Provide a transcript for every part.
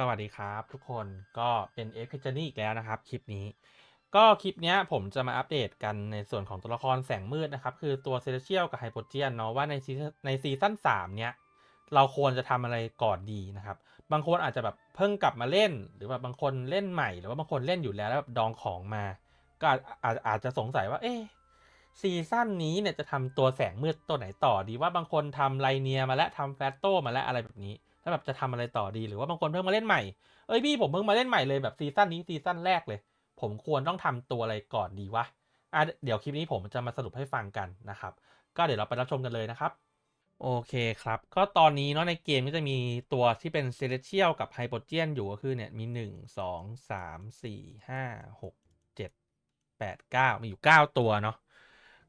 สวัสดีครับ ทุกคนก็เป็นเอ็กเพจนี่อีกแล้วนะครับ คลิปนี้ ก็คลิปเนี้ยผมจะมาอัปเดตกันในส่วนของตัวละครแสงมืดนะครับ คือตัวเซเลเชียลกับไฮโปเจียนเนาะว่าในซีในซีซั่นสามเนี้ยเราควรจะทำอะไรก่อนดีนะครับ บางคนอาจจะแบบเพิ่งกลับมาเล่น หรือว่าบางคนเล่นใหม่ หรือว่าบางคนเล่นอยู่แล้วแล้วแบบดองของมา ก็อาจอาจอาจจะสงสัยว่าเอ๊ะซีซั่นนี้เนี่ยจะทำตัวแสงมืดตัวไหนต่อดีว่าบางคนทำไลเนียมาแล้วทำแฟตโตมาแล้วอะไรแบบนี้ แล้วแบบจะทำอะไรต่อดีหรือว่าบางคนเพิ่งมาเล่นใหม่ เอ้ยพี่ผมเพิ่งมาเล่นใหม่เลยแบบซีซั่นนี้ซีซั่นแรกเลย ผมควรต้องทำตัวอะไรก่อนดีวะอะเดี๋ยวคลิปนี้ผมจะมาสรุปให้ฟังกันนะครับ ก็เดี๋ยวเราไปรับชมกันเลยนะครับโอเคครับ ก็ตอนนี้เนาะในเกมก็จะมีตัวที่เป็นเซเลเชียลกับไฮโปเจียนอยู่ก็คือเนี่ยมี 1 2 3 4 5 6 7 8 9 มีอยู่ 9 ตัวเนาะ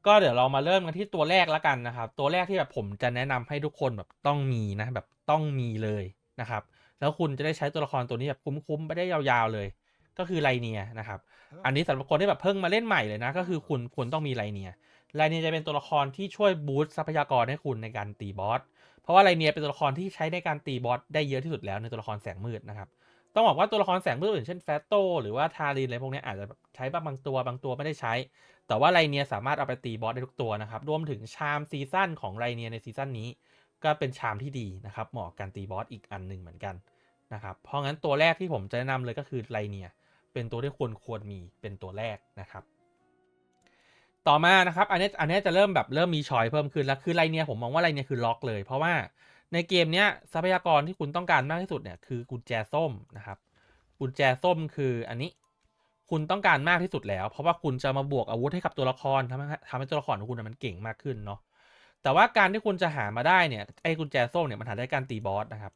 ก็เดี๋ยวเรามาเริ่มกันที่ตัวแรกแล้วกันนะครับ ตัวแรกที่แบบผมจะแนะนำให้ทุกคนแบบต้องมีนะแบบต้องมีเลยนะครับ แล้วคุณจะได้ใช้ตัวละครตัวนี้แบบคุ้มๆไปได้ยาวๆเลย ก็คือไลเนียนะครับ อันนี้สำหรับคนที่แบบเพิ่งมาเล่นใหม่เลยนะ ก็คือคุณควรต้องมีไลเนียไลเนียจะเป็นตัวละครที่ช่วยบูสต์ทรัพยากรให้คุณในการตีบอส เพราะว่าไลเนียเป็นตัวละครที่ใช้ในการตีบอสได้เยอะที่สุดแล้วในตัวละครแสงมืดนะครับต้องบอกว่าตัวละครแสงมืดอย่างเช่นแฟตโตหรือว่าทารินอะไรพวกนี้อาจจะใช้บ้างบางตัวบางตัวไม่ได้ใช้ แต่ว่าไลเนียสามารถเอาไปตีบอสได้ทุกตัวนะครับ รวมถึงชามซีซั่นของไลเนียในซีซั่นนี้ ก็เป็นชามที่ดีนะครับ เหมาะกับการตีบอสอีกอันหนึ่งเหมือนกันนะครับ เพราะงั้นตัวแรกที่ผมจะแนะนำเลยก็คือไลเนียเป็นตัวที่ควรควรมีเป็นตัวแรกนะครับ ต่อมานะครับ อันนี้อันนี้จะเริ่มแบบเริ่มมีชอยเพิ่มขึ้นแล้วคือไลเนียผมมองว่าไลเนียคือล็อกเลย เพราะว่าในเกมเนี้ยทรัพยากรที่คุณต้องการมากที่สุดเนี่ยคือกุญแจส้มนะครับ กุญแจส้มคืออันนี้ คุณต้องการมากที่สุดแล้ว เพราะว่าคุณจะมาบวกอาวุธให้กับตัวละครทำให้ทำให้ตัวละครของคุณมันเก่งมากขึ้นเนาะแต่ว่าการที่คุณจะหามาได้เนี่ยไอ้กุญแจส้มเนี่ยมันหาได้การตีบอสนะครับ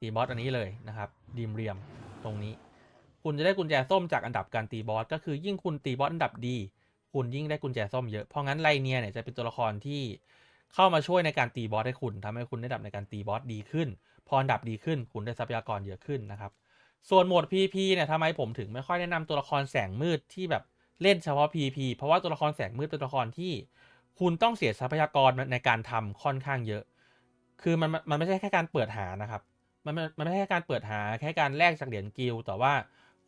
ตีบอสอันนี้เลยนะครับดีมเรียมตรงนี้ คุณจะได้กุญแจส้มจากอันดับการตีบอสก็คือยิ่งคุณตีบอสอันดับดี คุณยิ่งได้กุญแจส้มเยอะเพราะงั้นไลเนียเนี่ยจะเป็นตัวละครที่เข้ามาช่วยในการตีบอสให้คุณทำให้คุณได้อันดับในการตีบอสดีขึ้น พออันดับดีขึ้น คุณได้ทรัพยากรเยอะขึ้นนะครับ ส่วนโหมด PP เนี่ยทำไมผมถึงไม่ค่อยแนะนำตัวละครแสงมืดที่แบบเล่นเฉพาะ PP เพราะว่าตัวละครแสงมืดเป็นตัวละครที่คุณต้องเสียทรัพยากรในการทำค่อนข้างเยอะ คือมันมันไม่ใช่แค่การเปิดหานะครับ มันมันไม่ใช่แค่การเปิดหาแค่การแลกจากเหรียญกิลแต่ว่า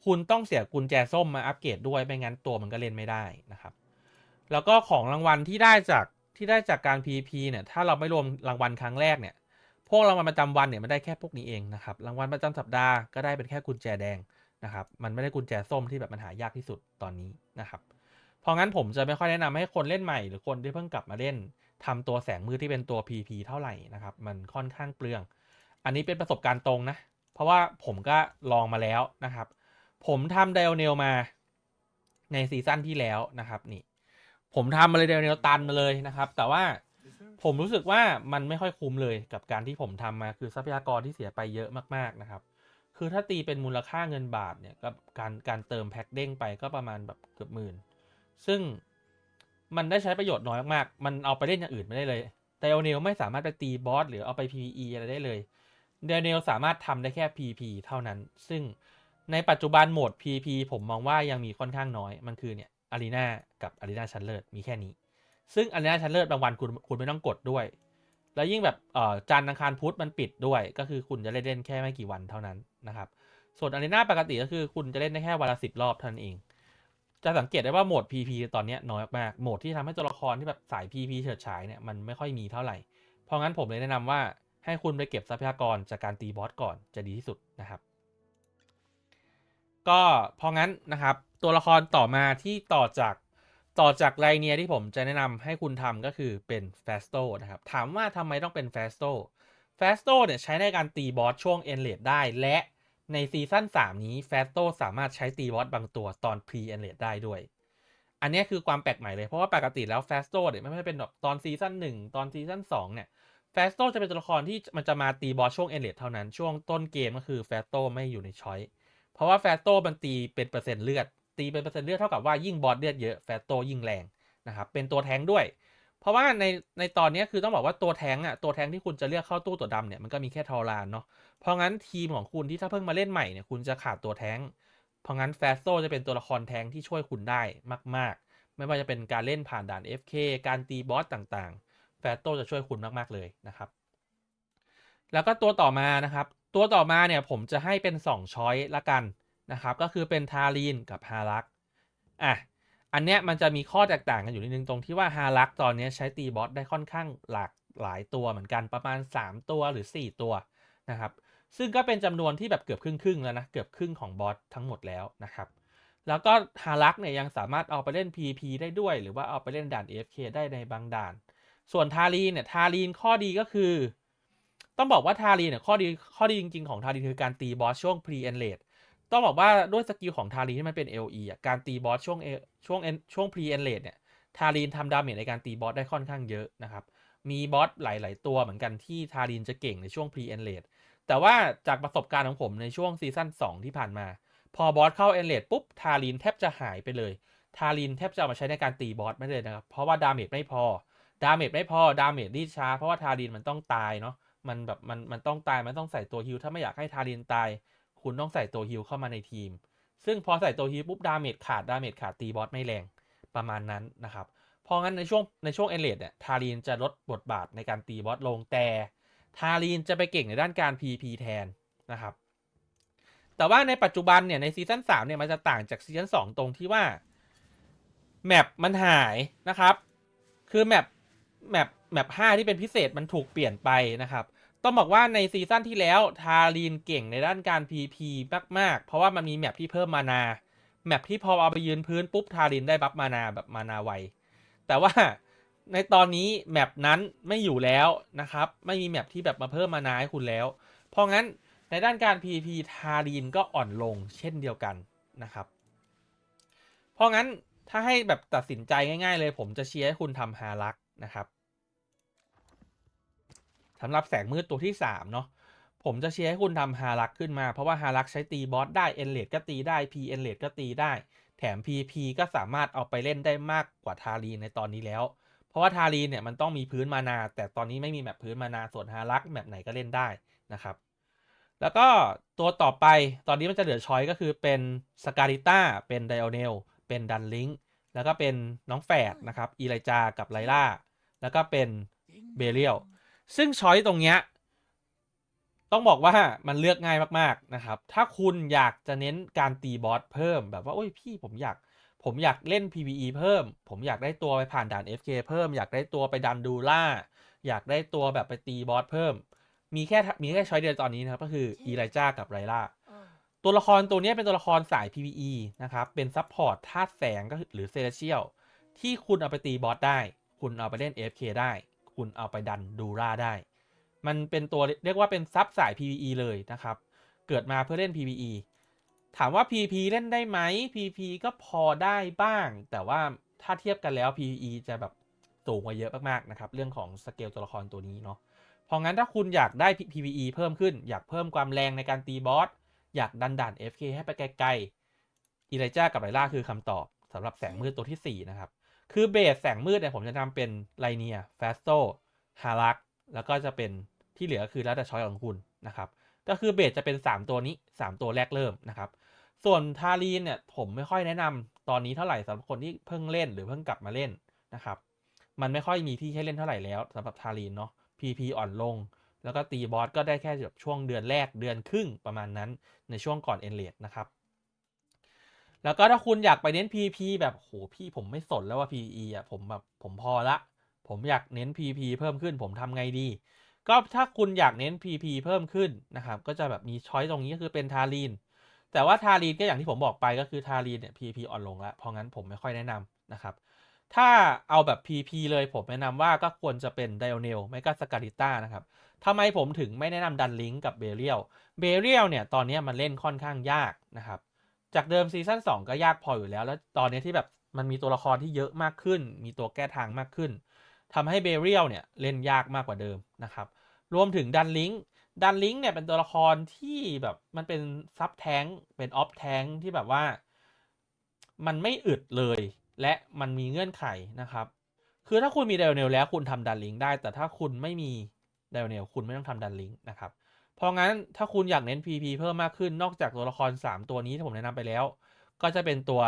คุณต้องเสียกุญแจส้มมาอัปเกรดด้วยไม่งั้นตัวมันก็เล่นไม่ได้นะครับ แล้วก็ของรางวัลที่ได้จากที่ได้จากการ PP เนี่ยถ้าเราไม่รวมรางวัลครั้งแรกเนี่ย พวกรางวัลประจำวันเนี่ยมันได้แค่พวกนี้เองนะครับ รางวัลประจำสัปดาห์ก็ได้เป็นแค่กุญแจแดงนะครับ มันไม่ได้กุญแจส้มที่แบบมันหายากที่สุดตอนนี้นะครับ เพราะงั้นผมจะไม่ค่อยแนะนำให้คนเล่นใหม่ หรือคนที่เพิ่งกลับมาเล่นทำตัวแสงมืดที่เป็นตัว PP เท่าไหร่นะครับ มันค่อนข้างเปลือง อันนี้เป็นประสบการณ์ตรงนะ เพราะว่าผมก็ลองมาแล้วนะครับ ผมทำไดโอเนลมาในซีซั่นที่แล้วนะครับนี่ ผมทำมาเลยไดโอเนลตันมาเลยนะครับ แต่ว่า ผมรู้สึกว่ามันไม่ค่อยคุ้มเลยกับการที่ผมทำมาคือทรัพยากรที่เสียไปเยอะมากๆนะครับ คือถ้าตีเป็นมูลค่าเงินบาทเนี่ยกับการการเติมแพ็คเด้งไปก็ประมาณแบบเกือบหมื่น ซึ่งมันได้ใช้ประโยชน์น้อยมากๆ มันเอาไปเล่นอย่างอื่นไม่ได้เลยไดโอเนลไม่สามารถไปตีบอสหรือเอาไป PVE อะไรได้เลยไดโอเนลสามารถทำได้แค่ PP เท่านั้น ซึ่งในปัจจุบันโหมด PP ผมมองว่ายังมีค่อนข้างน้อย มันคือเนี่ยอารีนากับอารีนาชั้นเลิศมีแค่นี้ ซึ่งอารีนาชั้นเลิศบางวันคุณคุณไม่ต้องกดด้วย แล้วยิ่งแบบเอ่อจันทร์อังคารพุธมันปิดด้วย ก็คือคุณจะเล่นเล่นแค่ไม่กี่วันเท่านั้นนะครับ ส่วนอารีนาปกติก็คือคุณจะเล่นได้แค่วันละสิบรอบเท่านั้นเอง จะสังเกตได้ว่าโหมด PP ตอนนี้น้อยมาก โหมดที่ทำให้ตัวละครที่แบบสาย PP เฉิดฉายเนี่ยมันไม่ค่อยมีเท่าไหร่ เพราะงั้นผมเลยแนะนำว่าให้คุณไปเก็บทรัพยากรจากการตีบอสก่อนจะดีที่สุดนะครับ ก็เพราะงั้นนะครับ ตัวละครต่อมาที่ต่อจาก ต่อจากไลเนียที่ผมจะแนะนำให้คุณทำก็คือเป็นแฟสโตนะครับ ถามว่าทำไมต้องเป็นแฟสโตแฟสโตเนี่ยใช้ในการตีบอสช่วงเอ็นเลดได้ และในซีซั่น3 นี้แฟสโตสามารถใช้ตีบอสบางตัวตอนพรีเอ็นเลดได้ด้วย อันนี้คือความแปลกใหม่เลย เพราะว่าปกติแล้วแฟสโตเนี่ยไม่ใช่เป็นแบบตอนซีซั่น1 ตอนซีซั่น2 เนี่ยแฟสโตจะเป็นตัวละครที่มันจะมาตีบอสช่วงเอ็นเลดเท่านั้น ช่วงต้นเกมก็คือแฟสโตไม่อยู่ในช้อยเพราะว่าแฟตโตมันตีเป็นเปอร์เซ็นต์เลือด ตีเป็นเปอร์เซ็นต์เลือดเท่ากับว่ายิ่งบอสเลือดเยอะแฟตโตยิ่งแรงนะครับเป็นตัวแทงด้วย เพราะว่าในในตอนนี้คือต้องบอกว่าตัวแทงอะตัวแทงที่คุณจะเลือกเข้าตู้ตัวดำเนี่ยมันก็มีแค่ทอรานเนาะเพราะงั้นทีมของคุณที่ถ้าเพิ่งมาเล่นใหม่เนี่ยคุณจะขาดตัวแทงเพราะงั้นแฟตโตจะเป็นตัวละครแทงที่ช่วยคุณได้มาก ๆ ไม่ว่าจะเป็นการเล่นผ่านด่าน FK การตีบอสต่างๆ แฟตโตจะช่วยคุณมากๆเลยนะครับแล้วก็ตัวต่อมานะครับ ตัวต่อมาเนี่ยผมจะให้เป็น2ช้อยละกัน นะครับก็คือเป็นทารีนกับฮารักอะอันเนี้ยมันจะมีข้อแตกต่างกันอยู่นิดนึงตรงที่ว่าฮารักตอนนี้ใช้ตีบอสได้ค่อนข้างหลากหลายตัวเหมือนกันประมาณ 3 ตัวหรือ 4 ตัวนะครับซึ่งก็เป็นจำนวนที่แบบเกือบครึ่งๆแล้วนะเกือบครึ่งของบอสทั้งหมดแล้วนะครับแล้วก็ฮารักเนี่ยยังสามารถเอาไปเล่น PVP ได้ด้วย หรือว่าเอาไปเล่นด่าน AFK ได้ในบางด่าน ส่วนทารีนเนี่ยทารีนข้อดีก็คือ ต้องบอกว่าทารีนเนี่ยข้อดีข้อดีจริงๆของทารีนคือการตีบอสช่วง pre e n l a t e ต้องบอกว่าด้วยสกิลของทารีนที่มันเป็น LE อะการตีบอสช่วง A- ช่วง end- ช่วง pre e n l a t e เนี่ยทารีนทำดาเมจในการตีบอสได้ค่อนข้างเยอะนะครับ มีบอสหลาย ๆ ตัวเหมือนกันที่ทารีนจะเก่งในช่วง pre e n l a t e แต่ว่าจากประสบการณ์ของผมในช่วงซีซั่น2 ที่ผ่านมา พอบอสเข้า e n l a t e ปุ๊บทารีนแทบจะหายไปเลย ทารินแทบจะเอามาใช้ในการตีบอสไม่เลยนะครับ เพราะว่าดาเมจไม่พอ ดาเมจไม่พอ ดาเมจรีดช้า เพราะว่าทารินมันต้องตายเนาะ มันแบบมันมันต้องตาย มันต้องใส่ตัวฮิลถ้าไม่อยากให้ทารินตาย คุณต้องใส่ตัวฮิลเข้ามาในทีม ซึ่งพอใส่ตัวฮิลปุ๊บดาเมจขาดดาเมจขาดตีบอสไม่แรงประมาณนั้นนะครับ เพราะงั้นในช่วงในช่วงเอเลดเนี่ยทารีนจะลดบทบาทในการตีบอสลงแต่ทารีนจะไปเก่งในด้านการ PP แทนนะครับ แต่ว่าในปัจจุบันเนี่ยในซีซั่น3เนี่ยมันจะต่างจากซีซั่น2ตรงที่ว่าแมปมันหายนะครับ คือแมปแมปแมป5ที่เป็นพิเศษมันถูกเปลี่ยนไปนะครับ ต้องบอกว่าในซีซั่นที่แล้วทารีนเก่งในด้านการ PP มาก ๆ เพราะว่ามันมีแมปที่เพิ่มมานา แมปที่พอเอาไปยืนพื้นปุ๊บทารินได้บัฟมานาแบบมานาไว แต่ว่าในตอนนี้แมปนั้นไม่อยู่แล้วนะครับ ไม่มีแมปที่แบบมาเพิ่มมานาให้คุณแล้ว เพราะงั้นในด้านการ PP ทารินก็อ่อนลงเช่นเดียวกันนะครับ เพราะงั้นถ้าให้แบบตัดสินใจง่าย ๆ เลยผมจะเชียร์ให้คุณทำฮารักนะครับ สำหรับแสงมืดตัวที่3เนาะผมจะเชียร์ให้คุณทำฮารักขึ้นมา เพราะว่าฮารักใช้ตีบอสได้เอนเลดก็ตีได้พีเอนเลดก็ตีได้ แถม PP ก็สามารถเอาไปเล่นได้มากกว่าทารีในตอนนี้แล้ว เพราะว่าทารีเนี่ยมันต้องมีพื้นมานา แต่ตอนนี้ไม่มีแมปพื้นมานาส่วนฮารักแมปไหนก็เล่นได้นะครับ แล้วก็ตัวต่อไปตอนนี้มันจะเหลือช้อยก็คือเป็นสการิต้าเป็นไดโอเนลเป็นดันลิงแล้วก็เป็นน้องแฝดนะครับอีไลจากับไลล่าแล้วก็เป็นเบเรียล ซึ่งช้อยตรงเนี้ยต้องบอกว่ามันเลือกง่ายมากๆนะครับ ถ้าคุณอยากจะเน้นการตีบอสเพิ่มแบบว่าโอ้ยพี่ผมอยากผมอยากเล่น PVE เพิ่ม ผมอยากได้ตัวไปผ่านด่าน FK เพิ่ม อยากได้ตัวไปดันดูล่า อยากได้ตัวแบบไปตีบอสเพิ่ม มีแค่มีแค่ช้อยเดียวตอนนี้นะครับ ก็คืออีไลจากับไรล่า ตัวละครตัวนี้เป็นตัวละครสาย PVE นะครับ เป็นซับพอร์ตธาตุแสงก็คือหรือเซเลเชียลที่คุณเอาไปตีบอสได้ คุณเอาไปเล่น AFK ได้ คุณเอาไปดันดูราได้ มันเป็นตัวเรียกว่าเป็นซับสาย PVE เลยนะครับ เกิดมาเพื่อเล่น PVE ถามว่า PVP เล่นได้ไหม PVP ก็พอได้บ้าง แต่ว่าถ้าเทียบกันแล้ว PVE จะแบบสูงกว่าเยอะมากๆนะครับ เรื่องของสเกลตัวละครตัวนี้เนาะเพราะงั้นถ้าคุณอยากได้ PVE เพิ่มขึ้น อยากเพิ่มความแรงในการตีบอส อยากดันด่าน FK ให้ไปไกลๆอีไลจ้ากับไลล่าคือคำตอบสำหรับแสงมืดตัวที่ 4 นะครับ คือเบสแสงมืดเนี่ยผมจะทำเป็นไลเนียแฟสโตฮารักแล้วก็จะเป็นที่เหลือคือแล้วแต่ช้อยของคุณนะครับ ก็คือเบสจะเป็น 3 ตัวนี้ 3 ตัวแรกเริ่มนะครับ ส่วนทารีนเนี่ยผมไม่ค่อยแนะนำตอนนี้เท่าไหร่สำหรับคนที่เพิ่งเล่นหรือเพิ่งกลับมาเล่นนะครับ มันไม่ค่อยมีที่ให้เล่นเท่าไหร่แล้วสำหรับทารีนเนาะ PP อ่อนลง แล้วก็ตีบอสก็ได้แค่แบบช่วงเดือนแรกเดือนครึ่งประมาณนั้นในช่วงก่อนเอ็นเลดนะครับ แล้วก็ถ้าคุณอยากไปเน้น PP แบบโหพี่ผมไม่สนแล้วว่า PE อะผมแบบผมพอละ ผมอยากเน้น PP เพิ่มขึ้นผมทำไงดี ก็ถ้าคุณอยากเน้น PP เพิ่มขึ้นนะครับ ก็จะแบบมีช้อยตรงนี้ก็คือเป็นทารีนแต่ว่าทารีนก็อย่างที่ผมบอกไปก็คือทารีนเนี่ย PP อ่อนลงแล้วเพราะงั้นผมไม่ค่อยแนะนำนะครับ ถ้าเอาแบบ PP เลยผมแนะนำว่าก็ควรจะเป็นไดโอเนลไม่ก็สการิต้านะครับทำไมผมถึงไม่แนะนำดันลิงกับเบเรียลเบเรียลเนี่ยตอนนี้มันเล่นค่อนข้างยากนะครับ จากเดิมซีซั่น2ก็ยากพออยู่แล้ว แล้วตอนนี้ที่แบบมันมีตัวละครที่เยอะมากขึ้น มีตัวแก้ทางมากขึ้นทำให้เบเรียลเนี่ยเล่นยากมากกว่าเดิมนะครับ รวมถึงดันลิงดันลิงเนี่ยเป็นตัวละครที่แบบมันเป็นซับแทงเป็นออฟแทงที่แบบว่า มันไม่อึดเลย และมันมีเงื่อนไขนะครับ คือถ้าคุณมีไดโอเนลแล้วคุณทำดันลิงได้ แต่ถ้าคุณไม่มีไดโอเนลคุณไม่ต้องทำดันลิงนะครับ ราะงั้นถ้าคุณอยากเน้น PP เพิ่มมากขึ้นนอกจากตัวละคร 3 ตัวนี้ที่ผมแนะนำไปแล้ว ก็จะเป็นตัว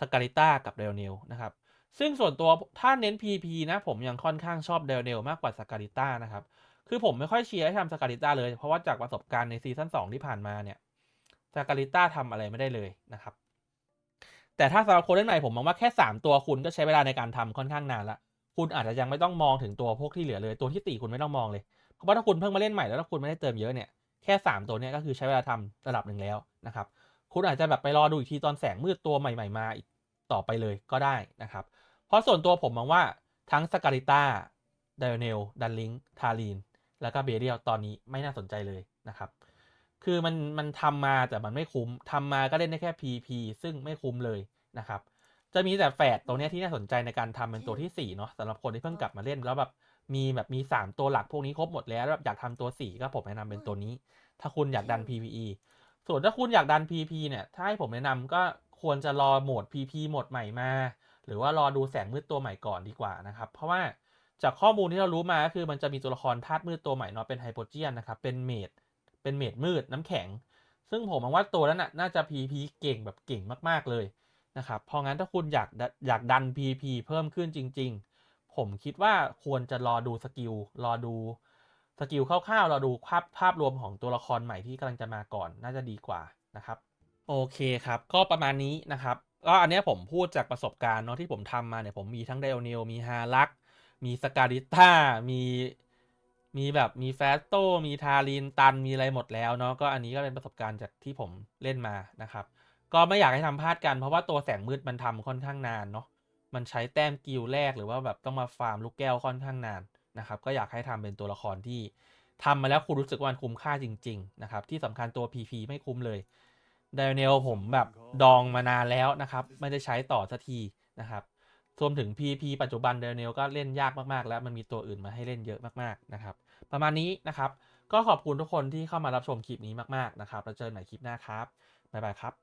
สการิต้ากับไดโอเนลนะครับซึ่งส่วนตัวถ้าเน้น PP นะผมยังค่อนข้างชอบไดโอเนลมากกว่าสการิต้านะครับคือผมไม่ค่อยเชียร์ให้ทำสกาลิต้าเลย เพราะว่าจากประสบการณ์ในซีซั่นสองที่ผ่านมาเนี่ยสกาลิต้าทำอะไรไม่ได้เลยนะครับแต่ถ้าสำหรับคนเล่นใหม่ผมมองว่าแค่ 3 ตัวคุณก็ใช้เวลาในการทำค่อนข้างนานละ คุณอาจจะยังไม่ต้องมองถึงตัวพวกที่เหลือเลยตัวที่ตีคุณไม่ต้องมองเลยเพราะว่าถ้าคุณเพิ่งมาเล่นใหม่แล้วถ้าคุณไม่ได้เติมเยอะเนี่ยแค่ 3 ตัวเนี้ยก็คือใช้เวลาทำระดับหนึ่งแล้วนะครับ คุณอาจจะแบบไปรอดูอีกทีตอนแสงมืดตัวใหม่ ๆ มาอีกต่อไปเลยก็ได้นะครับ เพราะส่วนตัวผมมองว่าทั้งสกาลิต้าไดโอเนลดันลิงทารีนแล้วก็เบเรียลตอนนี้ไม่น่าสนใจเลยนะครับ คือมันมันทำมาแต่มันไม่คุ้มทำมาก็เล่นได้แค่ PP ซึ่งไม่คุ้มเลยนะครับ จะมีแต่แฝดตัวเนี้ยที่น่าสนใจในการทำเป็นตัวที่4เนาะสำหรับคนที่เพิ่งกลับมาเล่นแล้วแบบมีแบบมี3ตัวหลักพวกนี้ครบหมดแล้วแล้วแบบอยากทำตัว4ก็ผมแนะนำเป็นตัวนี้ ถ้าคุณอยากดัน PVE ส่วนถ้าคุณอยากดัน PP เนี่ยถ้าให้ผมแนะนำก็ควรจะรอโหมด PP โหมดใหม่มา หรือว่ารอดูแสงมืดตัวใหม่ก่อนดีกว่านะครับ เพราะว่าจากข้อมูลที่เรารู้มาก็คือมันจะมีตัวละครธาตุมืดตัวใหม่เนาะเป็นไฮโปเจียนนะครับเป็นเมดเป็นเมดมืดน้ำแข็ง ซึ่งผมมองว่าตัวนั้นน่ะน่าจะ PP เก่งแบบเก่งมากๆเลย นะครับพราะงั้นถ้าคุณอยากอยากดัน PP เพิ่มขึ้นจริง ๆ ผมคิดว่าควรจะรอดูสกิลรอดูสกิลคร่าวๆรอดูภาพภาพรวมของตัวละครใหม่ที่กำลังจะมาก่อนน่าจะดีกว่านะครับโอเคครับ ก็ประมาณนี้นะครับก็อันนี้ผมพูดจากประสบการณ์เนาะที่ผมทำมาเนี่ยผมมีทั้งไดโอเนลมีฮารักมีสกาลิต้ามีมีแบบมีแฟสโตมีทารินตันมีอะไรหมดแล้วเนาะก็อันนี้ก็เป็นประสบการณ์จากที่ผมเล่นมานะครับ ก็ไม่อยากให้ทำพลาดกันเพราะว่าตัวแสงมืดมันทำค่อนข้างนานเนาะมันใช้แต้มกิลแรกหรือว่าแบบต้องมาฟาร์มลูกแก้วค่อนข้างนานนะครับก็อยากให้ทำเป็นตัวละครที่ทำมาแล้วคุณรู้สึกว่ามันคุ้มค่าจริง ๆ นะครับ ที่สำคัญตัว PP ไม่คุ้มเลยไดเนลผมแบบดองมานานแล้วนะครับ ไม่ได้ใช้ต่อสักทีนะครับรวมถึง PP ปัจจุบันไดเนลก็เล่นยากมากๆ แล้วมันมีตัวอื่นมาให้เล่นเยอะมากๆนะครับ ประมาณนี้นะครับ ก็ขอบคุณทุกคนที่เข้ามารับชมคลิปนี้มากๆนะครับแล้วเจอกันใหม่คลิปหน้าครับบ๊ายบายครับ